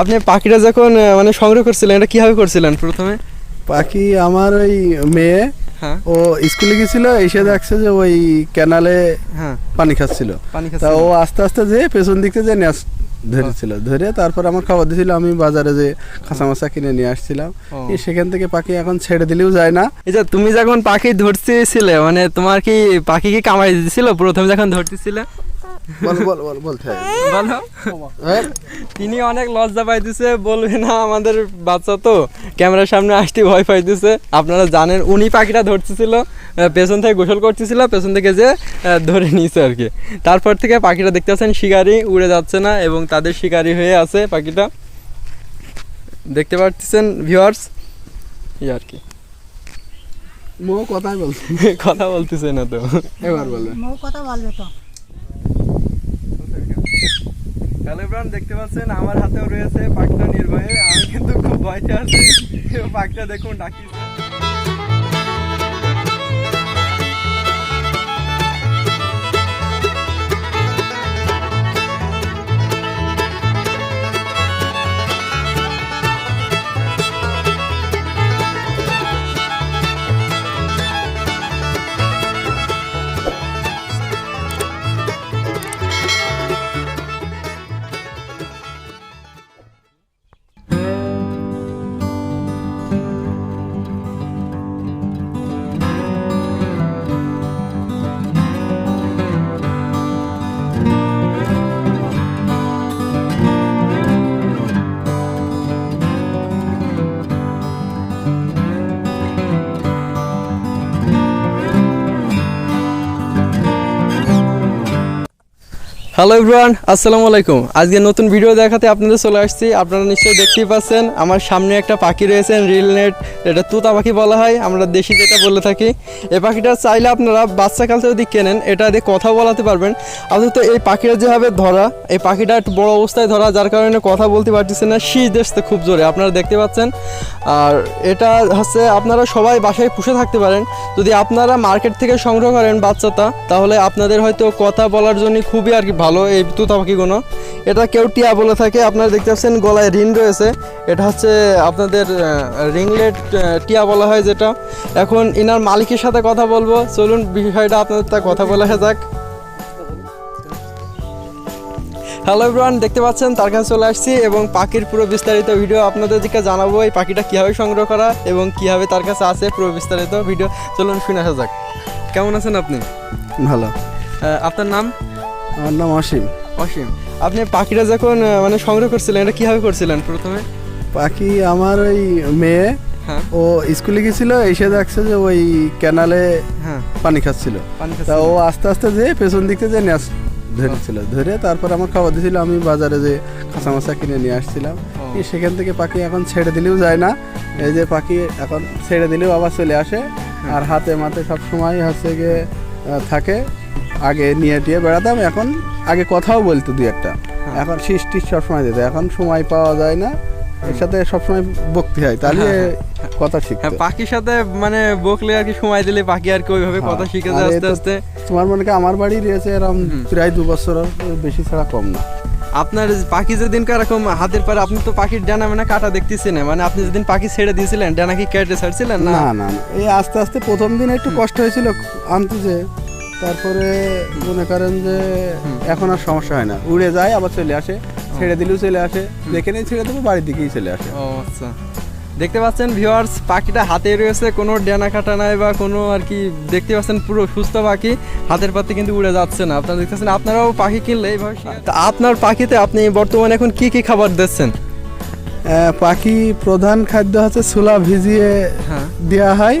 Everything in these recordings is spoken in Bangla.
আপনি পাখিটা যখন মানে সংগ্রহ করছিলেন এটা কীভাবে করছিলেন প্রথমে? পাখি আমার ওই মেয়ে হ্যাঁ। ও স্কুলে গেছিল এসে দেখছে যে ওই ক্যানালে হ্যাঁ। পানি খাচ্ছিল। তা ও আস্তে আস্তে যে পেছন দিক যে নেস ধরেছিল। ধরে তারপর আমার খাবার দিয়েছিল আমি বাজারে যে খাঁচা মাছা কিনে নিয়ে আসছিলাম। সেখান থেকে পাখি এখন ছেড়ে দিলেও যায় না। এই যে তুমি যখন পাখি ধরতেছিলে মানে তোমার কি পাখি কি কামাই দিছিল? প্রথমে যখন ধরতেছিলে? বল বল বল বলতে বলো। হ্যাঁ? তিনি অনেক লজ্জা পাইতেছে বলবে না আমাদের বাচ্চা তো ক্যামেরার সামনে আসতে ভয় পাইতেছে। আপনারা জানেন উনি পাখিটা ধরতেছিল পেছন থেকে গোসল করতেছিল পেছন থেকে যে ধরে নিয়েছে আর কি। তারপর থেকে পাখিটা দেখতে পাচ্ছেন শিকারি উড়ে যাচ্ছে না এবং তাদের শিকারি হয়ে আছে পাখিটা। দেখতে পাচ্ছেন ভিউয়ার্স এই আর কি। মো কথাই বলছে। কথা বলতেছে না তো। এবার বলবে মৌ কথা বলবে তো। দেখতে পাচ্ছেন? আমার হাতেও রয়েছে পাখিটা নির্ভয়ে আমি কিন্তু খুব ভয় আছি পাখিটা দেখুন ডাকিছে হ্যালো এভরিওয়ান আসসালামু আলাইকুম। আজকে নতুন ভিডিও দেখাতে আপনাদের চলে আসছি। আপনারা নিশ্চয়ই দেখতেই পাচ্ছেন, আমার সামনে একটা পাখি রয়েছে, রিল নেট, এটা তুতা পাখি বলা হয়, আমরা দেশি যেটা বলে থাকি। এই পাখিটা চাইলে আপনারা বাচ্চাকাল থেকে যদি কেনেন, এটা দিয়ে কথা বলাতে পারবেন। আপনি তো এই পাখিটা যেভাবে ধরা, এই পাখিটা একটু বড় অবস্থায় ধরা, যার কারণে কথা বলতে পারতেছে না শীত দেখতে খুব জোরে, আপনারা দেখতে পাচ্ছেন। আর এটা হচ্ছে, আপনারা সবাই বাসায় পুষে থাকতে পারেন। যদি আপনারা মার্কেট থেকে সংগ্রহ করেন বাচ্চাটা, তাহলে আপনাদের হয়তো কথা বলার জন্য খুবই আর কি ভালো এই তুতা পাখিগুলো এটা কেউ টিয়া বলে থাকে আপনারা দেখতে পাচ্ছেন গলায় রিং রয়েছে। এটা হচ্ছে আপনাদের রিংলেট টিয়া বলা হয় যেটা। এখন ইনার মালিকের সাথে কথা বলব। চলুন বিষয়টা আপনাদের তা কথা বলা যাক। হ্যালো এভরিওয়ান দেখতে পাচ্ছেন তার কাছে চলে আসছি এবং পাখির পুরো বিস্তারিত ভিডিও আপনাদেরকে জানাব। এই পাখিটা কীভাবে সংগ্রহ করা এবং কীভাবে তার কাছে আছে পুরো বিস্তারিত ভিডিও চলুন শুনে আসা যাক। কেমন আছেন আপনি? ভালো। আপনার নাম? আমার নাম অসীম। অসীম। আপনি পাখিটা যখন মানে সংগ্রহ করছিলেন এটা কীভাবে করছিলেন প্রথমে? পাখি আমার ওই মেয়ে হ্যাঁ। ও স্কুলে গেছিল এসে দেখছে যে ওই ক্যানালে হ্যাঁ। পানি খাচ্ছিল। পানি তা ও আস্তে আস্তে যে পেছন দিক থেকে যে নেস ধরেছিল। ধরে তারপর আমার খাবার দিয়েছিল আমি বাজারে যে খাঁচা মাছা কিনে নিয়ে আসছিলাম। সেখান থেকে পাখি এখন ছেড়ে দিলেও যায় না। এই যে পাখি এখন ছেড়ে দিলেও আবার চলে আসে। আর হাতে মাতে সব সময় হচ্ছে গিয়ে থাকে। আগে নিয়ে টিয়ে বেড়াতাম এখন আগে কথাও বলতো দুই একটা। এখন শীষ টিস সবসময় দিত এখন সময় পাওয়া যায় না এর সাথে সবসময় বকতে হয় তাহলে হ্যাঁ, কথা হ্যাঁ পাখির সাথে মানে বকলে আর কি সময় দিলে পাখি আর কি ওইভাবে হ্যাঁ, কথা শিখে যায় আস্তে আস্তে। তোমার মনে কি আমার বাড়ি রয়েছে এরকম প্রায় দু বছর বেশি ছাড়া কম না। আপনার পাখি যেদিন এরকম হাতের পারে আপনি তো পাখির ডানা মানে কাটা দেখতেছেন না মানে আপনি যেদিন পাখি ছেড়ে দিয়েছিলেন ডানা কি কেটে ছাড়ছিলেন না? না না। এই আস্তে আস্তে প্রথম দিন একটু কষ্ট হয়েছিল আনতে যে তারপরে মনে করেন যে এখন আর সমস্যা হয় না। উড়ে যায় আবার চলে আসে। ছেড়ে দিলেও চলে আসে। দেখে যেখানেই ছেড়ে দেবো বাড়ির দিকেই চলে আসে। ও আচ্ছা। দেখতে পাচ্ছেন ভিউয়ার্স পাখিটা হাতে রয়েছে কোনো ডানা কাটা নাই বা কোনো আর কি দেখতে পাচ্ছেন পুরো সুস্থ পাখি হাতের পাতে কিন্তু উড়ে যাচ্ছে না। আপনারা দেখতেছেন আপনারাও পাখি কিনলে এইভাবে তা আপনার পাখিতে আপনি বর্তমানে এখন কি কি খাবার দিচ্ছেন? পাখি প্রধান খাদ্য হচ্ছে ছোলা ভিজিয়ে হ্যাঁ। দেওয়া হয়।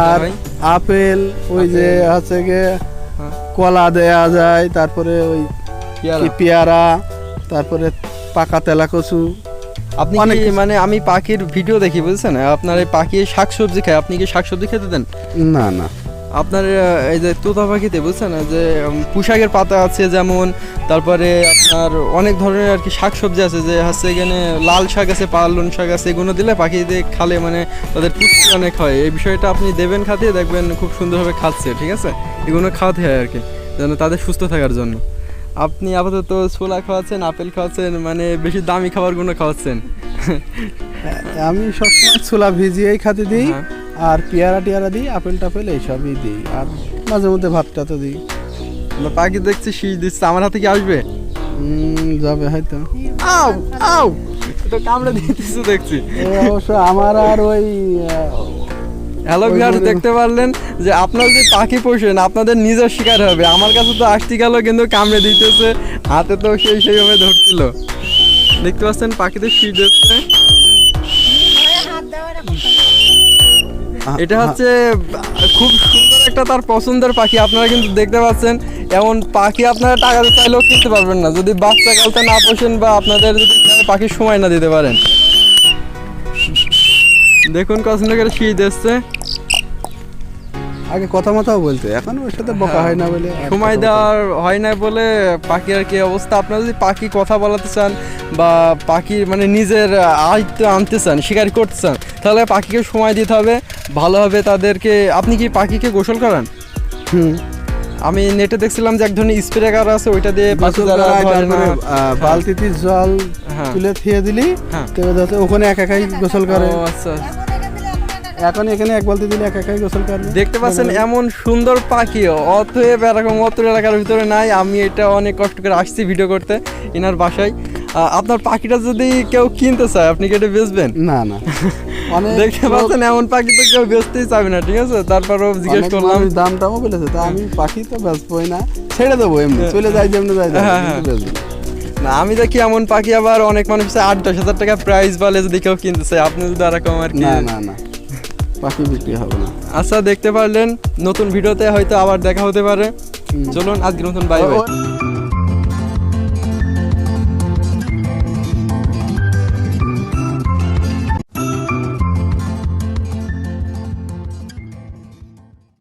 আর আপেল ওই যে হচ্ছে গিয়ে হ্যাঁ। কলা দেয়া যায় তারপরে ওই পেয়ারা। তারপরে পাকা তেলা কচু আপনি কি মানে আমি পাখির ভিডিও দেখি বুঝছেন? আপনার এই পাখি শাকসবজি খায় আপনি কি শাকসবজি খেতে দেন? না না। আপনার এই যে তোতা পাখিতে বুঝছেন? যে পোশাকের পাতা আছে যেমন তারপরে আপনার অনেক ধরনের আর কি শাকসবজি আছে যে হচ্ছে এখানে লাল শাক আছে পালন শাক আছে এগুলো দিলে পাখিদের খালে মানে তাদের পুষ্টি অনেক হয়। এই বিষয়টা আপনি দেবেন খাতে দেখবেন খুব সুন্দরভাবে খাচ্ছে ঠিক আছে? এগুলো খাওয়াতে হয় আর কি যেন তাদের সুস্থ থাকার জন্য। আপনি আপাতত ছোলা খাওয়াচ্ছেন আপেল খাওয়াচ্ছেন মানে বেশি দামি খাবারগুলো খাওয়াচ্ছেন। আমি সবসময় ছোলা ভিজিয়েই খাতে দিই। হ্যাঁ। আর পেয়ারা টিয়ারা দিই আপেল টাপেল এইসবই দিই আর মাঝে মধ্যে ভাতটা তো দিই। আমরা পাখি দেখছি শীষ দিচ্ছে আমার হাতে কি আসবে? যাবে হয়তো। আও আও! তো কামড়ে দিতেছে দেখছি। অবশ্য আমার আর ওই হ্যালো ভিউয়ার্স দেখতে পারলেন যে আপনারা যদি পাখি পোষেন আপনাদের নিজের শিকার হবে। আমার কাছে তো আসতে গেল কিন্তু কামড়ে দিতেছে হাতে তো সেই সেইভাবে ধরছিল। দেখতে পাচ্ছেন পাখিদের শীত দিচ্ছে। এটা হচ্ছে খুব সুন্দর একটা তার পছন্দের পাখি। আপনারা কিন্তু দেখতে পাচ্ছেন এমন পাখি আপনারা টাকা দিতে চাইলেও কিনতে পারবেন না। যদি বাচ্চা কালতে না পোষেন বা আপনাদের যদি পাখি সময় না দিতে পারেন। দেখুন কত করে শীত এসছে। আগে কথা মতাও বলতে এখন ওর সাথে বকা হয় না বলে সময় দেওয়ার হয় না বলে পাখি আর কি অবস্থা? আপনারা যদি পাখি কথা বলাতে চান বা পাখি মানে নিজের আয়ত্ত আনতে চান শিকার করতে চান তাহলে পাখিকে সময় দিতে হবে ভালোভাবে তাদেরকে। আপনি কি পাখিকে গোসল করান? হুম। আমি নেটে দেখছিলাম যে এক ধরনের স্প্রে কার আছে ওইটা দিয়ে পাখি যারা বালতিতে জল হ্যাঁ। তুলে থিয়ে দিলি হ্যাঁ। তো ওখানে এক একাই গোসল করে। আচ্ছা। এখন এখানে এক বালতি দিলে এক একাই গোসল করবে। দেখতে পাচ্ছেন এমন সুন্দর পাখি অতএব এরকম অত এলাকার ভিতরে নাই। আমি এটা অনেক কষ্ট করে আসছি ভিডিও করতে এনার বাসায়। আপনার পাখিটা যদি কেউ কিনতে চায় আপনি কি এটা বেচবেন? না না। দেখতে পাচ্ছেন এমন পাখি তো কেউ বেচতেই চাবে না ঠিক আছে? তারপরও জিজ্ঞেস করলাম। দাম টামও বলেছে তা আমি পাখি তো বেচবই না ছেড়ে দেবো এমনি। চলে যাই যেমনি যাই যাই, হ্যাঁ, না। না আমি দেখি এমন পাখি আবার অনেক মানুষ আট দশ হাজার টাকা প্রাইস বলে যদি কেউ কিনতে চায় আপনি যদি এরকম আর কি না না না। পাখি বিক্রি হবে না। আচ্ছা দেখতে পারলেন নতুন ভিডিওতে হয়তো আবার দেখা হতে পারে। চলুন আজকে নতুন বাই বাই